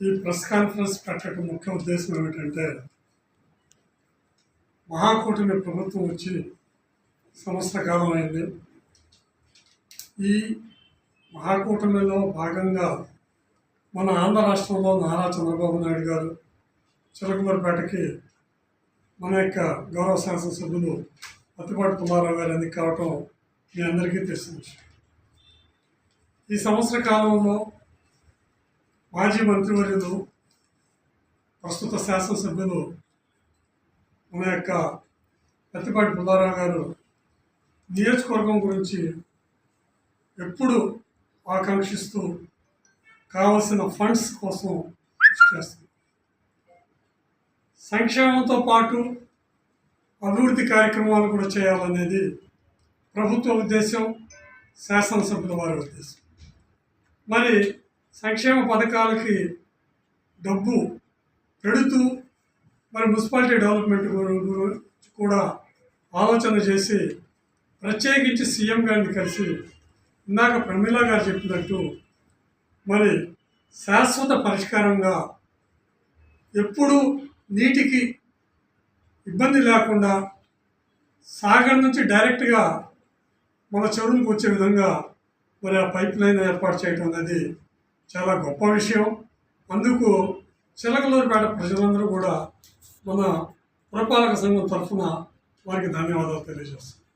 ఈ press conference పెట్టడం ముఖ్య ఉద్దేశం ఏమిటంటే మహాకూటమి ప్రభుత్వం వచ్చి సంవత్సర కాలం అయింది. ఈ మహాకూటమిలో భాగంగా మన ఆంధ్ర రాష్ట్రంలో నారా చంద్రబాబు నాయుడు గారు చిలకమరిపేటకి మన యొక్క గౌరవ శాసనసభ్యులు అత్తిపాటి పుల్లారావు గారు ఎన్నిక కావటం మీ అందరికీ తెలిసిన విషయం. ఈ సంవత్సర కాలంలో మాజీ మంత్రివర్యులు ప్రస్తుత శాసనసభ్యులు మన యొక్క అత్తిపాటి పుల్లారావు గారు నియోజకవర్గం గురించి ఎప్పుడు ఆకాంక్షిస్తూ కావలసిన ఫండ్స్ కోసం కృషి చేస్తుంది సంక్షేమంతో పాటు అభివృద్ధి కార్యక్రమాలు కూడా చేయాలనేది ప్రభుత్వ ఉద్దేశం శాసనసభ్యుల వారి ఉద్దేశం. మరి సంక్షేమ పథకాలకి డబ్బు పెడుతూ మరి మున్సిపాలిటీ డెవలప్మెంట్ గురించి కూడా ఆలోచన చేసి ప్రత్యేకించి సీఎం గారిని కలిసి ఇందాక ప్రమీలా గారు చెప్పినట్టు మరి శాశ్వత పరిష్కారంగా ఎప్పుడు నీటికి ఇబ్బంది లేకుండా సాగర్ నుంచి డైరెక్ట్గా మన చెరువులకు వచ్చే విధంగా మరి ఆ పైప్ లైన్ ఏర్పాటు చేయడం అనేది చాలా గొప్ప విషయం. అందుకు చిలకలూరుపేట ప్రజలందరూ కూడా మన పురపాలక సంఘం తరఫున వారికి ధన్యవాదాలు తెలియజేస్తాం